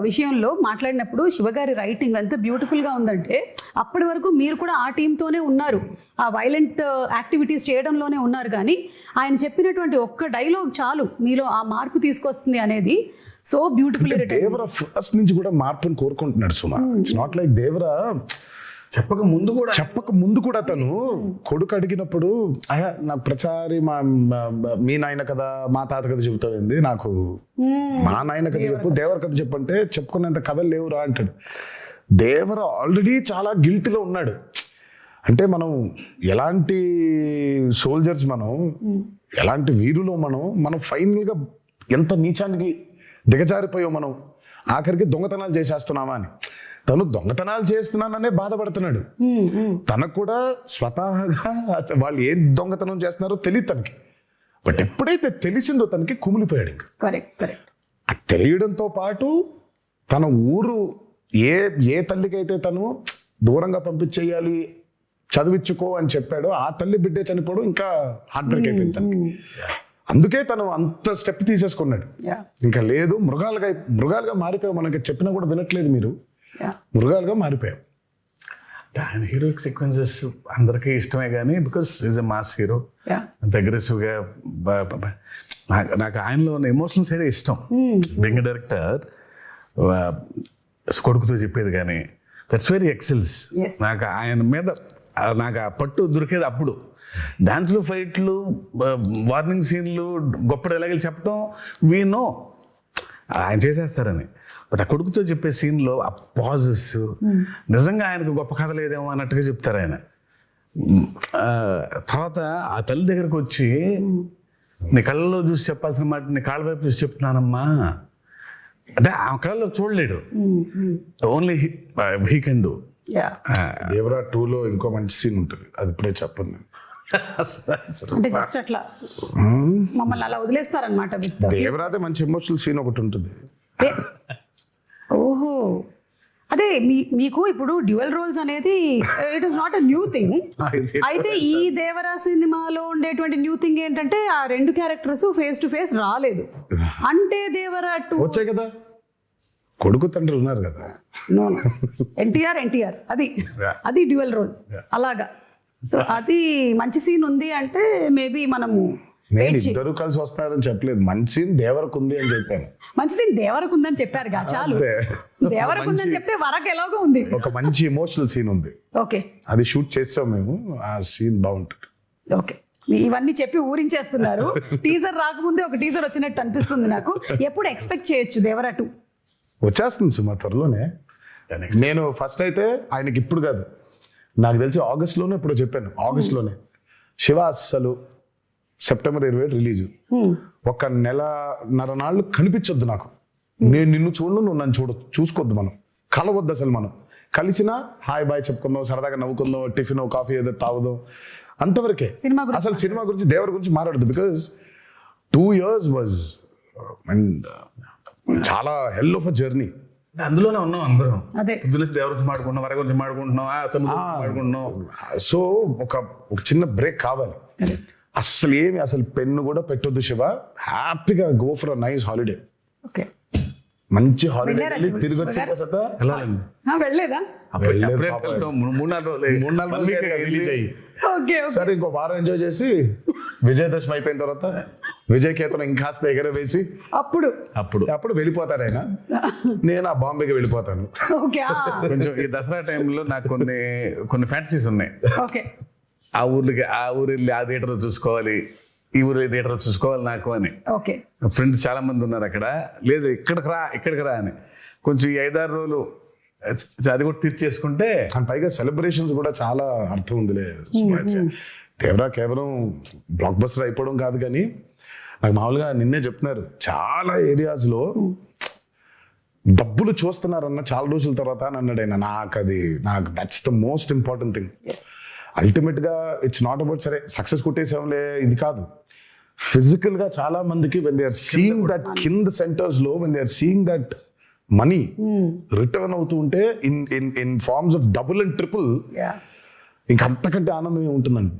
విషయంలో మాట్లాడినప్పుడు శివగారి రైటింగ్ ఎంత బ్యూటిఫుల్గా ఉందంటే అప్పటి వరకు మీరు కూడా ఆ టీంతోనే ఉన్నారు. ఆ వైలెంట్ యాక్టివిటీస్ చేయడంలోనే ఉన్నారు కానీ ఆయన చెప్పినటువంటి ఒక్క డైలాగ్ చాలు మీలో ఆ మార్పు తీసుకొస్తుంది అనేది సో బ్యూటిఫుల్ దేవర ఫస్ట్ నుంచి కూడా మార్పుని కోరుకుంటున్నాడు సుమా. ఇట్స్ నాట్ లైక్ దేవర చెప్పక ముందు కూడా చెప్పక ముందు కూడా తను కొడుకు అడిగినప్పుడు అయ్యా నా ప్రచారి మా మా- నాయన కథ మా తాత కథ చెబుతుంది నాకు? మా నాయన కథ చెప్పు దేవర కథ చెప్పంటే చెప్పుకునేంత కథలు లేవురా అంటాడు. దేవర ఆల్రెడీ చాలా గిల్టీలో ఉన్నాడు. అంటే మనం ఎలాంటి సోల్జర్స్ మనం ఎలాంటి వీరులు మనం మనం ఫైనల్గా ఎంత నీచానికి దిగజారిపోయాం మనం ఆఖరికి దొంగతనాలు చేసేస్తున్నామా అని. తను దొంగతనాలు చేస్తున్నాననే బాధపడుతున్నాడు. తనకు కూడా స్వతహాగా వాళ్ళు ఏం దొంగతనం చేస్తున్నారో తెలియదు తనకి. బట్ ఎప్పుడైతే తెలిసిందో తనకి కుమిలిపోయాడు ఇంకా. Correct correct. తెలియడంతో పాటు తన ఊరు ఏ ఏ తల్లికైతే తను దూరంగా పంపించేయాలి చదివించుకో అని చెప్పాడో ఆ తల్లి బిడ్డే చనిపోవడం ఇంకా హార్ట్ బ్రేక్ అయిపోయింది తనకి. అందుకే తను అంత స్టెప్ తీసేసుకున్నాడు. ఇంకా లేదు మృగాలుగా మృగాలుగా మారిపోయాం మనకి చెప్పినా కూడా వినట్లేదు మీరు. మృగాలుగా మారిపోయాం. ఆయన హీరోయిక్ సీక్వెన్సెస్ అందరికీ ఇష్టమే కానీ because is a mass hero yeah అంత అగ్రెసివ్గా నాకు నాకు ఆయనలో ఉన్న ఎమోషనల్ సైడ్ ఇష్టం. బెంగ డైరెక్టర్ కొడుకుతో చెప్పేది కానీ దట్స్ వెరీ ఎక్సెల్స్. నాకు ఆయన మీద నాకు ఆ పట్టు దొరికేది అప్పుడు. డాన్స్లు ఫైట్లు వార్నింగ్ సీన్లు గొప్ప డైలాగులు చెప్పడం వీ నో ఆయన చేసేస్తారని. బట్ ఆ కొడుకుతో చెప్పే సీన్లో ఆ పాజెస్ నిజంగా ఆయనకు గొప్ప కథ లేదేమో అన్నట్టుగా చెప్తారు ఆయన. తర్వాత ఆ తల్లి దగ్గరకు వచ్చి నీ కళ్ళలో చూసి చెప్పాల్సిన మాట నీ కాళ్ళ వైపు చూసి చెప్తున్నానమ్మా. అంటే ఆ కళ్ళలో చూడలేడు. Only he can do yeah Devara టూలో ఇంకో మంచి సీన్ ఉంటుంది. అది ఇప్పుడే చెప్పను నేను. అంటే జస్ట్ అట్లా మమ్మల్ని అలా వదిలేస్తారనమాట దేవరాదే మంచి ఎమోషనల్ సీన్ ఒకటి ఉంటుంది. అదే మీ మీకు ఇప్పుడు డ్యూయల్ రోల్స్ అనేది it is not a new thing అయితే ఈ దేవరా సినిమాలో ఉండేటువంటి న్యూ థింగ్ ఏంటంటే ఆ రెండు క్యారెక్టర్స్ ఫేస్ టు ఫేస్ రాలేదు. అంటే దేవరా టూ వచ్చాయి కదా. కొడుకు తండ్రి ఉన్నారు కదా. నో ఎన్టీఆర్ ఎన్టీఆర్. అది. అది డ్యూయల్ రోల్. అలాగా. సో అది మంచి సీన్ ఉంది అంటే మేబీ మనము నేను ఇద్దరు కలిసి వస్తారని చెప్పలేదు. మంచి దేవరకు ఉంది అని చెప్పాను. మంచి సీన్ దేవరకు ఉందని చెప్పారుగా చాలు. దేవరకు ఉందని చెప్తే వరకు ఎలాగో ఉంది. ఒక మంచి ఎమోషనల్ సీన్ ఉంది. ఓకే. అది షూట్ చేసాం మేము. ఆ సీన్ బాగుంటుంది. ఓకే. ఇవన్నీ చెప్పి ఊరించేస్తున్నారు. టీజర్ రాకముందే ఒక టీజర్ వచ్చినట్టు అనిపిస్తుంది నాకు. ఎప్పుడు ఎక్స్పెక్ట్ చేయొచ్చు దేవరా టూ? వచ్చేస్తుంది సుమా త్వరలోనే. నేను ఫస్ట్ అయితే ఆయనకి ఇప్పుడు కాదు. నాకు తెలిసి ఆగస్ట్లోనే ఇప్పుడు చెప్పాను. ఆగస్ట్లోనే. శివ అస్సలు సెప్టెంబర్ ఇరవై రిలీజ్. ఒక నెలన్నర నాళ్ళు కనిపించొద్దు నాకు. నేను నిన్ను చూడను నువ్వు నన్ను చూడ చూసుకోవద్దు మనం. కలవద్దు అసలు మనం. కలిసినా హాయ్ బాయ్ చెప్పుకుందాం సరదాగా నవ్వుకుందాం టిఫిన్ కాఫీ ఏదో తాగుదాం. అంతవరకే. సినిమా గురించి అసలు సినిమా గురించి దేవర గురించి మాట్లాడదు because two years was and చాలా హెల్ ఆఫ్ అ జర్నీ అందులోనే ఉన్నాం అందరం. అదే. దేవర గురించి మాడుకుంటున్నాం వర గురించి మాడుకుంటున్నాం సముద్రం గురించి మాడుకుంటున్నాం సో ఒక ఒక చిన్న బ్రేక్ కావాలి. అసలు ఏమి అసలు పెన్ను కూడా పెట్టొద్దు శివ. హ్యాపీగా go for a nice holiday. Okay. మంచి హాలిడే? తిరిగి వచ్చిన తర్వాత వెళ్ళాలండి. వెళ్ళలేదా. మూడు నాలుగు. రిలీజ్ అయ్యి ఓకే ఓకే. సరే ఇంకో వారం ఎంజాయ్ చేసి విజయదశమి అయిపోయిన తర్వాత విజయ్ కేతనం ఇంకాస్త ఎగర వేసి అప్పుడు. అప్పుడు. అప్పుడు వెళ్ళిపోతారు ఆయన. నేను ఆ బాంబేకి వెళ్ళిపోతాను. ఓకే ఆ, కొంచెం ఈ దసరా టైంలో నాకు కొన్ని కొన్ని ఫ్యాంటసీస్ ఉన్నాయి. ఓకే. ఆ ఊర్లకి ఆ ఊరు వెళ్ళి ఆ థియేటర్ చూసుకోవాలి ఈ ఊరు థియేటర్ చూసుకోవాలి నాకు అని. ఓకే. ఫ్రెండ్స్ చాలా మంది ఉన్నారు అక్కడ. లేదు ఇక్కడికి రా ఇక్కడికి రా అని. కొంచెం ఈ ఐదారు రోజులు అది కూడా తీర్చేసుకుంటే అండ్ పైగా సెలబ్రేషన్స్ కూడా చాలా అర్థం ఉందిలే. దేవరా కేవలం బ్లాక్ బస్టర్ అయిపోవడం కాదు కానీ నాకు మామూలుగా నిన్నే చెప్తున్నారు చాలా ఏరియాస్లో డబ్బులు చూస్తున్నారన్న చాలా రోజుల తర్వాత అని అన్నాడు ఆయన. నాకు అది నాకు that's the most important thing as అల్టిమేట్గా ఇట్స్ నాట్ అబౌట్ సరే సక్సెస్ కొట్టేసాంలే ఇది కాదు. ఫిజికల్గా చాలా మందికి when they are seeing that కింద సెంటర్స్లో when they are seeing that money return అవుతూ ఉంటే in in in forms of double and triple ఇంకా అంతకంటే ఆనందం ఉంటుందండి.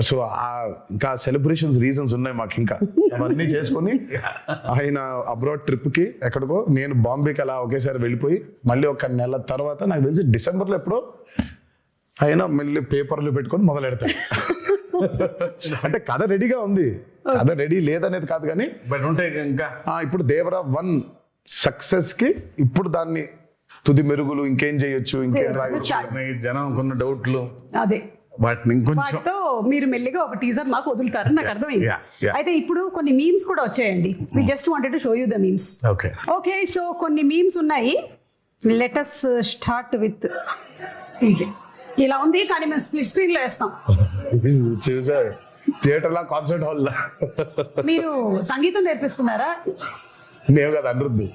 సో ఆ ఇంకా సెలబ్రేషన్స్ రీజన్స్ ఉన్నాయి మాకు ఇంకా అవన్నీ చేసుకొని ఆయన అబ్రాడ్ ట్రిప్కి ఎక్కడికో నేను బాంబేకి అలా ఒకేసారి వెళ్ళిపోయి మళ్ళీ ఒక నెల తర్వాత నాకు తెలిసి డిసెంబర్లో ఎప్పుడో ఆయన మళ్ళీ పేపర్లు పెట్టుకొని మొదలెడతాడు. అంటే కథ రెడీగా ఉంది. కథ రెడీ లేదనేది కాదు కానీ బట్ ఉంటాయి ఇంకా. ఆ, ఇప్పుడు దేవరా వన్ సక్సెస్కి ఇప్పుడు దాన్ని తుది మెరుగులు ఇంకేం చేయొచ్చు ఇంకేం. రాయొచ్చు. జనం కొన్న డౌట్లు. అదే. వాటిని ఇంకొంచెం మీరు మెల్లిగా ఒక టీజర్ మాకు వదులుతారని నాకు అర్థమైంది. అయితే ఇప్పుడు కొన్ని మీమ్స్ కూడా వచ్చాయండి. We just wanted to show you the memes okay okay so కొన్ని మీమ్స్ ఉన్నాయి. లెటస్ స్టార్ట్ విత్ ఇది. ఇలా ఉంది కానీ మేము స్ప్లిట్ స్క్రీన్లో వేస్తాం. చూసారు థియేటర్ లా కాన్సర్ట్ హాల్ లా. మీరు సంగీతం నేర్పిస్తున్నారా? మేము కదా అనిరుద్ధు.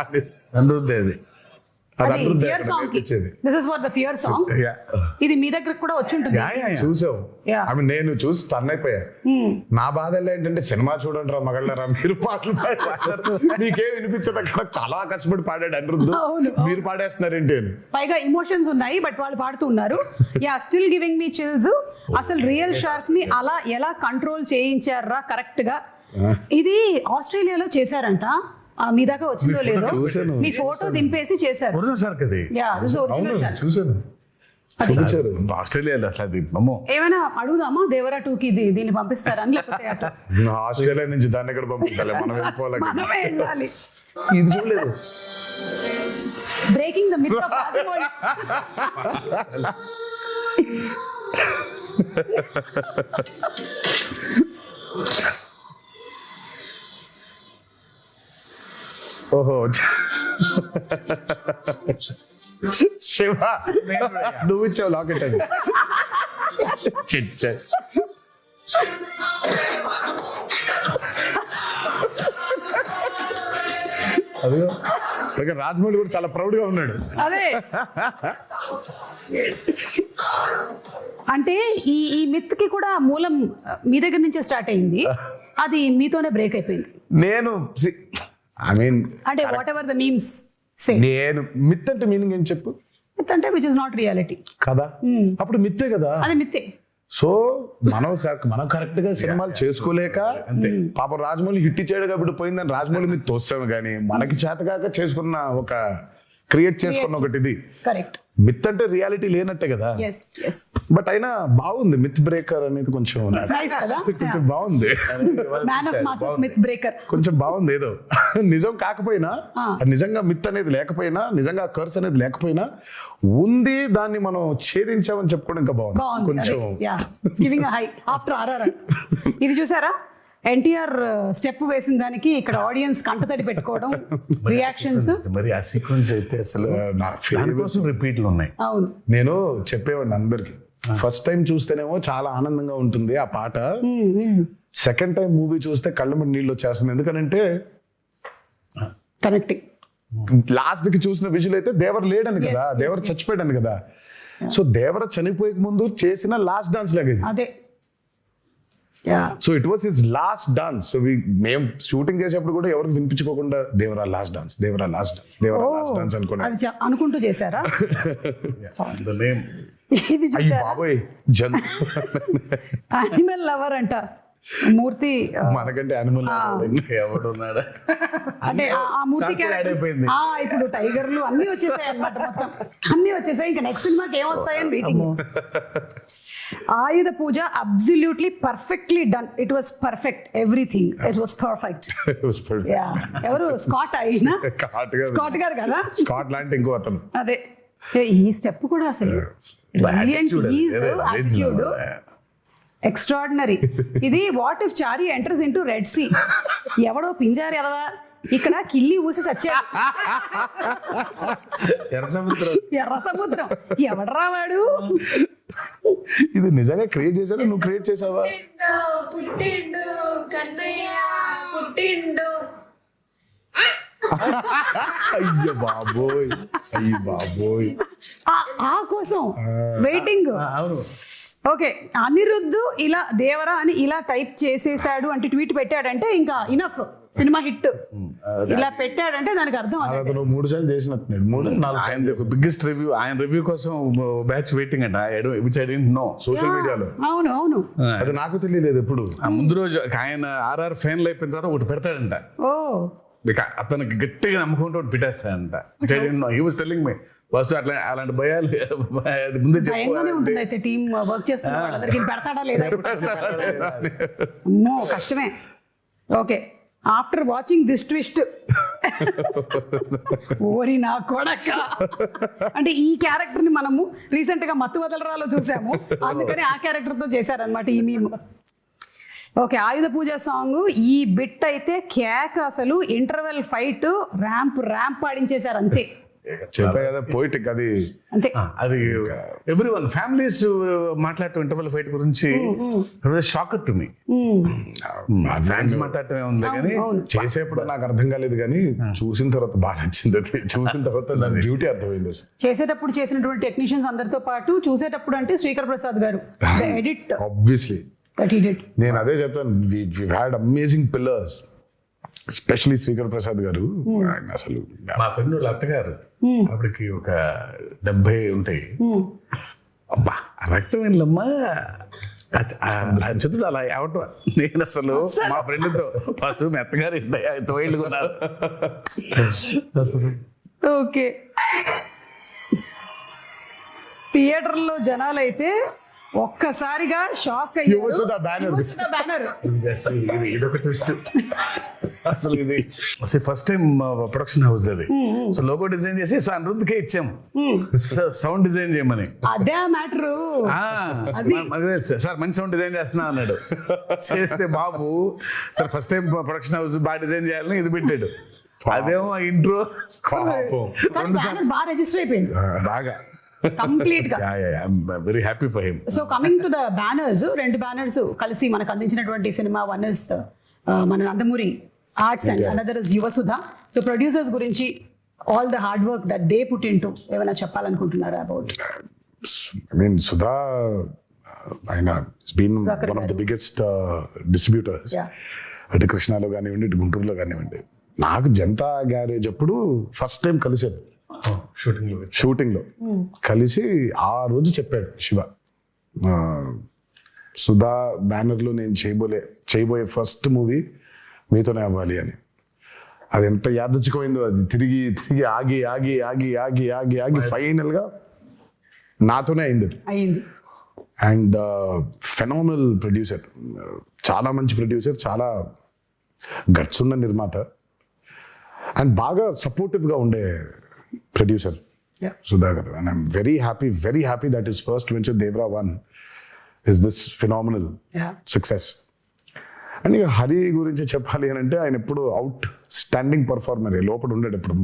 అందుద్ది అది అనిరుద్ధే ఫియర్ అక్కడ song నేర్పించేది this is for the fear song Yeah. ఇది మీ దగ్గరకు కూడా వచ్చి ఉంటుంది. చూసావు? Yeah. ఆమె నేను చూసి స్టన్ అయిపోయా. నా బాధ ఏంటంటే సినిమా చూడండి రా మగళ్ళరా మీరు పాటలు పాడేస్తారు నీకేం వినిపించదు అక్కడ చాలా కష్టపడి పాడాడు అనిరుద్ధు. మీరు పాడేస్తున్నారేంటి అని. పైగా ఇమోషన్స్ ఉన్నాయి బట్ వాళ్ళు పాడుతూ ఉన్నారు. Yeah still giving me chills అసలు రియల్ షార్క్ని అలా ఎలా కంట్రోల్ చేయించారా కరెక్ట్గా? ఇది ఆస్ట్రేలియాలో చేశారంట. మీ దాకా వచ్చిందో లేదో. మీ ఫోటో దింపేసి చేశారు. చూసాను ఆస్ట్రేలియాలో అసలు అది ఏమైనా అడుగుదామా? దేవరా టూకి ఇది దీన్ని పంపిస్తారని లేకపోతే ఆస్ట్రేలియా నుంచి దాన్ని ఎక్కడ పంపించాలి మనం వెళ్ళిపోవాలి ఇది చూడలేదు. Breaking the myth of Rajamouli ఓహో. శివ నువ్వు ఇచ్చావు లాకెట్ అది. చిచ్చ అదిగో. ఇక రాజమౌళి కూడా చాలా ప్రౌడ్గా ఉన్నాడు. అదే. అంటే ఈ ఈ మిత్కి కూడా మూలం మీ దగ్గర నుంచే స్టార్ట్ అయింది. అది మీతోనే బ్రేక్ అయిపోయింది. నేను ఐ మీన్ అంటే whatever the memes say నేను మిత్ అంటే మీనింగ్ ఏం చెప్పు? మిత్ అంటే విచ్ ఇస్ నాట్ రియాలిటీ కదా? అప్పుడు మిత్తే కదా? అది మిత్తే. సో మనం కరెక్ట్ మనం కరెక్ట్గా సినిమాలు చేసుకోలేక పాపం రాజమౌళి హిట్ ఇచ్చాడు కాబట్టి పోయిందని రాజమౌళి మీద తోస్తాము కానీ మనకి చేతకాక చేసుకున్న ఒక క్రియేట్ చేసుకున్న ఒకటి ఇది. కరెక్ట్ మిత్ అంటే రియాలిటీ లేనట్టే కదా? బట్ అయినా బాగుంది మిత్ బ్రేకర్ అనేది కొంచెం కొంచెం బాగుంది. కొంచెం బాగుంది ఏదో. నిజం కాకపోయినా నిజంగా మిత్ అనేది లేకపోయినా నిజంగా కర్స్ అనేది లేకపోయినా ఉంది దాన్ని మనం ఛేదించామని చెప్పుకోవడం ఇంకా బాగుంది. కొంచెం ఇది చూసారా? ఎన్టీఆర్ స్టెప్ వేసిన దానికి ఇక్కడ ఆడియన్స్ కంటతడి పెట్టుకోవడం రియాక్షన్స్. మరి ఆ సీక్వెన్స్ అయితే అసలు నా. దానికోసం రిపీట్లు ఉన్నాయి. అవును. నేను చెప్పేవాడిని అందరికి. ఫస్ట్ టైం చూస్తేనేమో చాలా ఆనందంగా ఉంటుంది ఆ పాట. సెకండ్ టైం మూవీ చూస్తే కళ్ళ మీద నీళ్ళు వచ్చేస్తుంది. ఎందుకంటే కనెక్టింగ్ లాస్ట్కి చూసిన విజువల్ అయితే దేవర్ లేడని కదా దేవర్ చచ్చిపోయాడని కదా. సో దేవర చనిపోయే ముందు చేసిన లాస్ట్ డాన్స్ లాగా ఇది. అదే. So it was his last dance so మేము షూటింగ్ చేసేప్పుడు కూడా ఎవరికి వినిపించుకోకుండా Devara last dance Devara last dance Devara last dance అనుకున్నా అనుకుంటూ చేశారా. ఇది బాబోయ్ జన్. అనిమల్ లవర్ అంట. మూర్తి మనకంటే యానిమల్ ఇంకా ఎవడు ఉన్నాడా? అంటే ఆ- మూర్తి ఇప్పుడు టైగర్లు అన్ని వచ్చేసాయి అన్నమాట మొత్తం. అన్ని వచ్చేసాయి. ఇంకా నెక్స్ట్ సినిమాకి ఏం వస్తాయని waiting Ayudha Puja absolutely perfectly done it was perfect everything it was perfect ఎవరు? స్కాట్ అయినా స్కాట్ గారు. కదా? స్కాట్ లాంటి ఇంకో అతను. అదే. ఈ స్టెప్ కూడా అసలు యాటిట్యూడ్. ఎక్స్ట్రాడినరీ ఇది what if Chari enters into Red Sea ఎవడో పింజారు ఎదవా ఇక్కడ కిల్లి ఊసి సచ్చాడు. ఎర్ర సముద్రం. ఎర్ర సముద్రం. ఎవడరా వాడు? ఇది నిజంగా క్రియేట్ చేశారా? నువ్వు క్రియేట్ చేసావా? పుట్టిండు పుట్టిండు కన్నయ్య పుట్టిండు. అయ్యో బాబోయ్ అయ్యి బాబోయ్. ఆ- ఆ కోసం వెయిటింగ్ అవును. ఓకే అనిరుద్ధు ఇలా దేవరా అని ఇలా టైప్ చేసేసాడు అంటే ట్వీట్ పెట్టాడంటే ఇంకా ఇనఫ్ సినిమా హిట్. ఇలా పెట్టాడంటే దానికి అర్థం అతను మూడు సార్లు చేసినట్టున్నాడు మూడు నాలుగు సార్లు. ఆయన బిగ్గెస్ట్ రివ్యూ ఆయన రివ్యూ కోసం బ్యాచ్ వెయిటింగ్ అంట. Which I don't know social మీడియాలో అవును అవును. అది నాకు తెలియలేదు ఎప్పుడు. ఆ ముందు రోజు ఆయన ఆర్ఆర్ ఫైనల్ అయిపోయిన తర్వాత ఒకటి పెడతాడంట. ఓ. అతనికి గట్టిగా నమ్ముకుంటూ ఒకటి పెట్టేస్తాడంట. He was telling my bus అట్లా అలాంటి భయాలు ముందే చెప్పు ఉంటుంది అయితే టీం వర్క్ చేస్తున్న వాళ్ళందరికీ. పెడతాడా లేదా? కష్టమే. Okay. After watching this twist ఓరి నా కొడక. అంటే ఈ క్యారెక్టర్ని మనము రీసెంట్గా మత్తు వదలరాలో చూసాము. అందుకని ఆ క్యారెక్టర్తో చేశారనమాట ఈ మేము. Okay Ayudha Puja song. ఈ బిట్ అయితే కేక్ అసలు ఇంటర్వెల్ ఫైట్ ర్యాంప్ ర్యాంప్ పాడించేశారు అంతే. చెప్పా కదా పోయిటిక్ అది. అంతే. అది ఎవ్రీ వన్ ఫ్యామిలీస్ మాట్లాడటం ఇంటర్వల్ ఫైట్ గురించి షాక్ టు మీ ఫ్యాన్స్ మాట్లాడటం ఉంది కానీ చేసేప్పుడు నాకు అర్థం కాలేదు కానీ చూసిన తర్వాత బాగా నచ్చింది అది. చూసిన తర్వాత దాని బ్యూటీ అర్థమైంది చేసేటప్పుడు చేసినటువంటి టెక్నీషియన్స్ అందరితో పాటు చూసేటప్పుడు అంటే Sreekar Prasad garu. Edit obviously that he did నేను అదే చెప్తాను. We had amazing pillars especially Sreekar Prasad garu. ఆయన అసలు మా ఫ్రెండ్ వాళ్ళ అత్తగారు. ఆవిడకి ఒక డెబ్బై ఉంటాయి. అబ్బా ఆ రక్తం ఏంలమ్మా? చదువు అలా అవటం నేను అసలు మా ఫ్రెండ్తో పశువు మీ అత్తగారు తోయిళ్ళుకున్నారు అసలు. ఓకే. థియేటర్లో జనాలైతే ఒక్కసారిగా షాక్ అసలు ఇది ఫస్ట్ టైం ప్రొడక్షన్ హౌస్ అది. సో లోగో డిజైన్ చేసి సో అనిరుద్ధ్కే ఇచ్చాము సౌండ్ డిజైన్ చేయమని. అదే మ్యాటరు. సార్ మంచి సౌండ్ డిజైన్ చేస్తున్నా అన్నాడు. చేస్తే బాబు sir first time production house బాగా డిజైన్ చేయాలని ఇది పెట్టాడు. అదేమో ఇంట్రో బాగా రిజిస్టర్ అయిపోయింది. బాగా. కంప్లీట్గా very happy for him so coming to the banners రెండు బ్యానర్స్ కలిసి మనకు అందించినటువంటి సినిమా వన్ ఇస్ మన Nandamuri arts and another is Yuvasudha so producers గురించి all the hard work that they put in to ఏమైనా చెప్పాలనుకుంటున్నారా అబౌట్ ఐ మీన్ సుధా ఆయన been one of the biggest distributors. అటు కృష్ణాలో కానివ్వండి ఇటు గుంటూరులో కానివ్వండి. నాకు జనతా గ్యారేజ్ అప్పుడు ఫస్ట్ టైం కలిసాను షూటింగ్లో షూటింగ్లో కలిసి ఆ రోజు చెప్పాడు శివ. సుధా బ్యానర్లో నేను చేయబోలే చేయబోయే ఫస్ట్ మూవీ మీతోనే అవ్వాలి అని. అది ఎంత యాదృచ్ఛికమైందో అది తిరిగి తిరిగి ఆగి ఆగి ఆగి ఆగి ఆగి ఆగి ఫైనల్గా నాతోనే అయింది అండ్ ఫెనామినల్ ప్రొడ్యూసర్ చాలా మంచి ప్రొడ్యూసర్ చాలా గట్స్ ఉన్న నిర్మాత. అండ్ బాగా సపోర్టివ్గా ఉండే producer Yeah. Sudhakar and I'm very happy very happy that is first venture Devara one is this phenomenal Yeah. Success and ఇక హరి గురించి చెప్పాలి అని అంటే ఆయన ఎప్పుడు అవుట్ స్టాండింగ్ పర్ఫార్మర్ లోపల ఉండడు ఎప్పుడు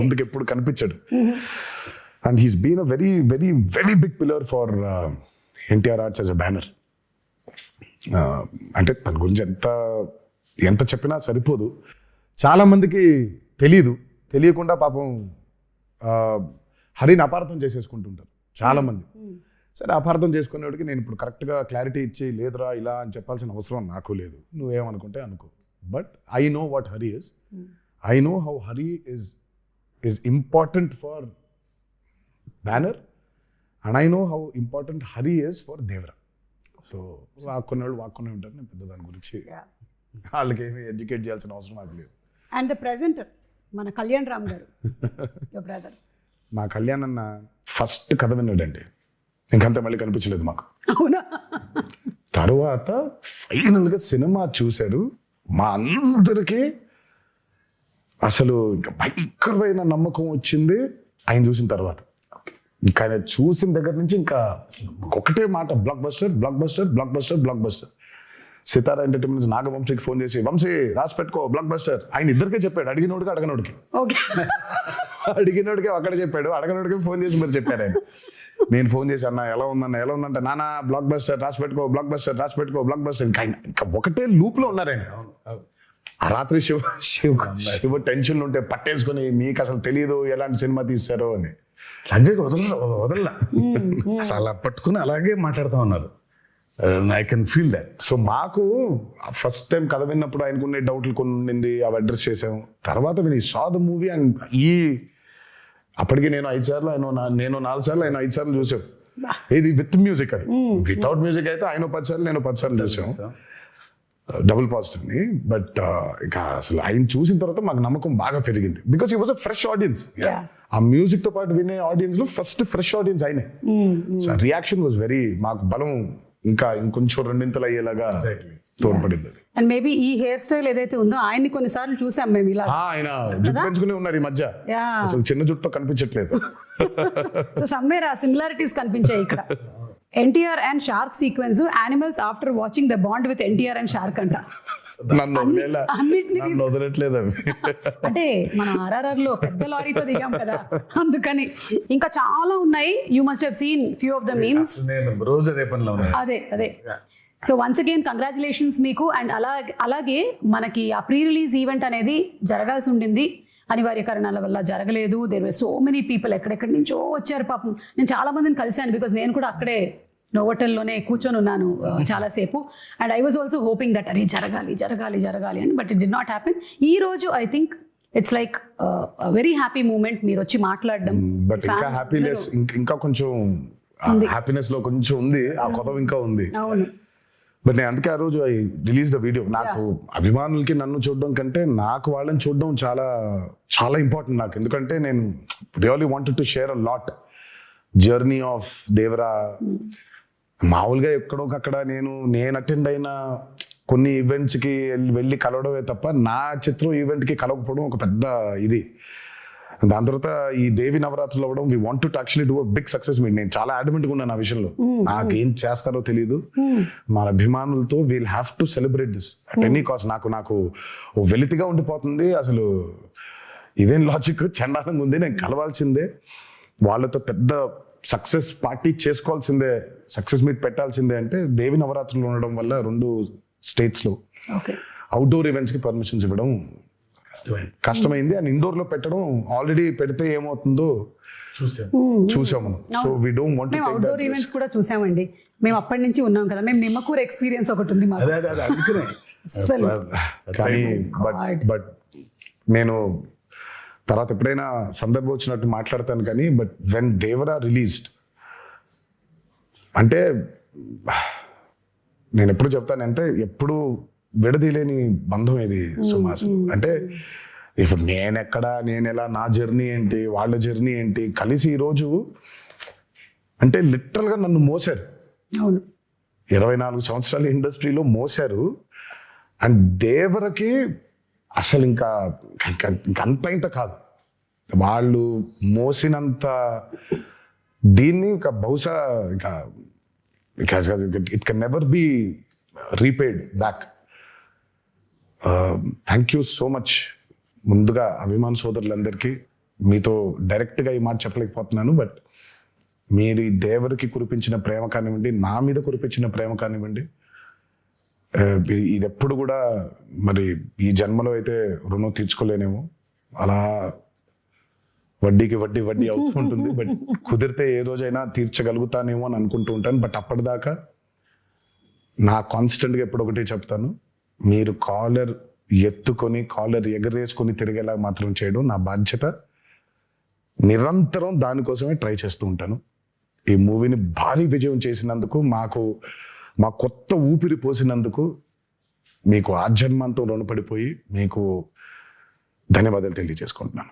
ముందుకు ఎప్పుడు కనిపించాడు. And he's been a very very very big pillar for NTR arts as a banner అంటే తన గురించి ఎంత ఎంత చెప్పినా సరిపోదు. చాలా మందికి తెలియదు తెలియకుండా పాపం హరిని అపార్థం చేసేసుకుంటుంటారు చాలా మంది సరే అపార్థం చేసుకునేవాడికి నేను ఇప్పుడు కరెక్ట్గా క్లారిటీ ఇచ్చి లేదురా ఇలా అని చెప్పాల్సిన అవసరం నాకు లేదు. నువ్వేమనుకుంటే అనుకో. But I know what Hari is. I know how Hari is is important for banner and I know how important Hari is for Devara. So వాక్కునే వాళ్ళు వాక్కునే ఉంటారు. నేను పెద్ద దాని గురించి వాళ్ళకి ఏమి ఎడ్యుకేట్ చేయాల్సిన అవసరం నాకు లేదు. అండ్ ద ప్రెజెంటర్ మన కళ్యాణ్ రామ్ గారు. బ్రదర్ మా కళ్యాణ్ అన్న ఫస్ట్ కథ విన్నాడండి. ఇంకంతా మళ్ళీ కనిపించలేదు మాకు. అవునా? తర్వాత ఫైనల్గా సినిమా చూశారు. మా అందరికీ అసలు ఇంకా భయంకరమైన నమ్మకం వచ్చింది. ఆయన చూసిన తర్వాత. ఇంకా ఆయన చూసిన దగ్గర నుంచి ఇంకా ఒకటే మాట blockbuster blockbuster blockbuster blockbuster Sithara entertainments నాగవంశీకి phone చేసి వంశీ రాసి పెట్టుకో బ్లాక్ బస్టర్ ఆయన ఇద్దరికే చెప్పాడు అడిగినోడికి అడగనోడికి. ఓకే. అడిగినోడికే అక్కడ చెప్పాడు అడగనోడికి ఫోన్ చేసి మరి చెప్పారు ఆయన. నేను ఫోన్ చేసి అన్న ఎలా ఉందన్న ఎలా ఉందంటే నానా బ్లాక్ బస్టర్ రాసి పెట్టుకో బ్లాక్ బస్టర్ రాసి పెట్టుకో బ్లాక్ బస్టర్ ఇంకా ఇంకా ఒకటే లూప్లో ఉన్నారు ఆయన. ఆ రాత్రి శివ శివ శివ టెన్షన్ ఉంటే పట్టేసుకొని మీకు అసలు తెలియదు ఎలాంటి సినిమా తీశారో అని. లంజకి వదల వదల అసలు అలా పట్టుకుని అలాగే మాట్లాడుతూ ఉన్నారు. I can feel that so మాకు ఫస్ట్ టైం కథ విన్నప్పుడు ఆయనకున్న డౌట్లు కొన్ని ఉండింది అవి అడ్రస్ చేసాం తర్వాత విని సా ద మూవీ అండ్ ఈ అప్పటికి నేను ఐదు సార్లు ఆయన నేను నాలుగు సార్లు ఆయన ఐదు సార్లు చూసాం ఇది విత్ మ్యూజిక్ అది. వితౌట్ మ్యూజిక్ అయితే ఆయన పది సార్లు నేను పది సార్లు చూసాం డబుల్ పాజిటివ్ని. బట్ ఇక అసలు ఆయన చూసిన తర్వాత మాకు నమ్మకం బాగా పెరిగింది. Because he was a fresh audience Yeah. ఆ మ్యూజిక్తో పాటు వినే ఆడియన్స్లో ఫస్ట్ ఫ్రెష్ ఆడియన్స్ ఆయనే. సో రియాక్షన్ వాజ్ వెరీ మాకు బలం ఇంకా ఇంకొంచెం రెండింతలు అయ్యేలాగా తోడ్పడింది అండ్ మేబీ ఈ హెయిర్ స్టైల్ ఏదైతే ఉందో ఆయన్ని కొన్నిసార్లు చూసాం మేము ఇలా. ఆయన జుట్టు పెంచుకునే ఉన్నారు ఈ మధ్య. Yeah. అసలు చిన్న జుట్టు కనిపించట్లేదు. సో సమ్వేర్ ఆ సిమిలారిటీస్ కనిపించాయి ఇక్కడ. NTR and shark sequence animals after watching the bond with NTR and shark అంట. అంటే మనం ఆర్ఆర్ఆర్లో పెద్ద లారీతో దిగాం కదా అందుకని. ఇంకా చాలా ఉన్నాయి. You must have seen few of the memes రోజు అదే పనిలో అదే అదే. సో వన్స్ అగైన్ కంగ్రాచులేషన్స్ మీకు. అండ్ అలాగే అలాగే మనకి ఆ ప్రీ రిలీజ్ ఈవెంట్ అనేది జరగాల్సి ఉండింది. అనివార్య కారణాల వల్ల జరగలేదు. There were so many people ఎక్కడెక్కడి నుంచో వచ్చారు పాపం. నేను చాలా మందిని కలిశాను బికాజ్ నేను కూడా అక్కడే నోవటల్లోనే కూర్చొని ఉన్నాను uh, చాలాసేపు. And I was also hoping that అరే జరగాలి జరగాలి జరగాలి అని but it did not happen ఈ రోజు I think it's like very happy moment మీరు వచ్చి మాట్లాడడం. బట్ ఇంకా Fans హ్యాపీనెస్ ఇంకా కొంచెం హ్యాపీనెస్లో కొంచెం ఉంది ఆ కొత్త ఇంకా ఉంది. అవును. బట్ నేను అందుకే ఆ రోజు ఐ రిలీజ్ ద వీడియో నాకు అభిమానులకి నన్ను చూడడం కంటే నాకు వాళ్ళని చూడడం చాలా చాలా ఇంపార్టెంట్ నాకు. ఎందుకంటే నేను really wanted to share a lot journey of Devara మామూలుగా ఎక్కడోకక్కడ నేను నేను అటెండ్ అయిన కొన్ని ఈవెంట్స్కి వెళ్ళి- వెళ్ళి కలవడమే తప్ప నా చిత్రం ఈవెంట్కి కలవకపోవడం ఒక పెద్ద ఇది. దాని తర్వాత ఈ దేవి నవరాత్రులు అవ్వడం we want to actually do big success meet నేను చాలా అడ్మెంట్గా ఉన్నాను ఆ విషయంలో. నాకు ఏం చేస్తారో తెలియదు మన అభిమానులతో we'll have to celebrate this at any cost నాకు నాకు వెలితిగా ఉండిపోతుంది. అసలు ఇదేం లాజిక్ చండాలంగా ఉంది. నేను కలవాల్సిందే. వాళ్ళతో పెద్ద సక్సెస్ పార్టీ చేసుకోవాల్సిందే. సక్సెస్ మీట్ పెట్టాల్సిందే అంటే దేవి నవరాత్రులు ఉండడం వల్ల రెండు స్టేట్స్లో ఓకే అవుట్డోర్ ఈవెంట్స్కి పర్మిషన్స్ ఇవ్వడం కష్టమైంది. అండ్ ఇండోర్లో పెట్టడం ఆల్రెడీ పెడితే ఏమవుతుందో చూసాం. మనం. సో వీ డోంట్ వాంట్ మేము అవుట్డోర్ ఈవెంట్స్ కూడా చూసామండి. మేము అప్పటి నుంచి ఉన్నాం కదా. మేము నిమ్మకూర ఎక్స్పీరియన్స్ ఒకటి ఉంది మాకు. అదే అదే అదే అందుకనే. అస్సలు. కానీ. బట్ నేను తర్వాత ఎప్పుడైనా సందర్భం వచ్చినట్టు మాట్లాడతాను కానీ బట్ వెన్ దేవరా రిలీజ్డ్ అంటే నేను ఎప్పుడు చెప్తాను అంటే ఎప్పుడు విడదీలేని బంధం ఇది సుమాస్. అంటే ఇప్పుడు నేనెక్కడ నేను ఎలా నా జర్నీ ఏంటి వాళ్ళ జర్నీ ఏంటి కలిసి ఈరోజు అంటే లిటరల్గా నన్ను మోసారు. అవును. ఇరవై నాలుగు సంవత్సరాల ఇండస్ట్రీలో మోసారు. అండ్ దేవరకి అసలు ఇంకా ఇంకా ఇంకా అంత ఇంత కాదు. వాళ్ళు మోసినంత దీన్ని ఇంకా బహుశా ఇంకా it can never be repaid back thank you so much ముందుగా అభిమాన సోదరులందరికీ మీతో డైరెక్ట్గా ఈ మాట చెప్పలేకపోతున్నాను బట్ మీరు ఈ దేవరికి కురిపించిన ప్రేమ కానివ్వండి నా మీద కురిపించిన ప్రేమ కానివ్వండి ఇది ఇది ఎప్పుడు కూడా మరి ఈ జన్మలో అయితే రుణం తీర్చుకోలేనేమో. అలా వడ్డీకి వడ్డీ వడ్డీ అవుతూ ఉంటుంది బట్ కుదిరితే ఏ రోజైనా తీర్చగలుగుతానేమో అని అనుకుంటూ ఉంటాను బట్ అప్పటిదాకా నా కాన్స్టెంట్గా ఎప్పుడు ఒకటి చెప్తాను. మీరు కాలర్ ఎత్తుకొని కాలర్ ఎగరేసుకొని తిరిగేలా మాత్రం చేయడం నా బాధ్యత. నిరంతరం దానికోసమే ట్రై చేస్తూ ఉంటాను. ఈ మూవీని భారీ విజయం చేసినందుకు మాకు మా కొత్త ఊపిరి పోసినందుకు మీకు ఆజన్మంతో రుణపడిపోయి మీకు ధన్యవాదాలు తెలియజేసుకుంటున్నాను.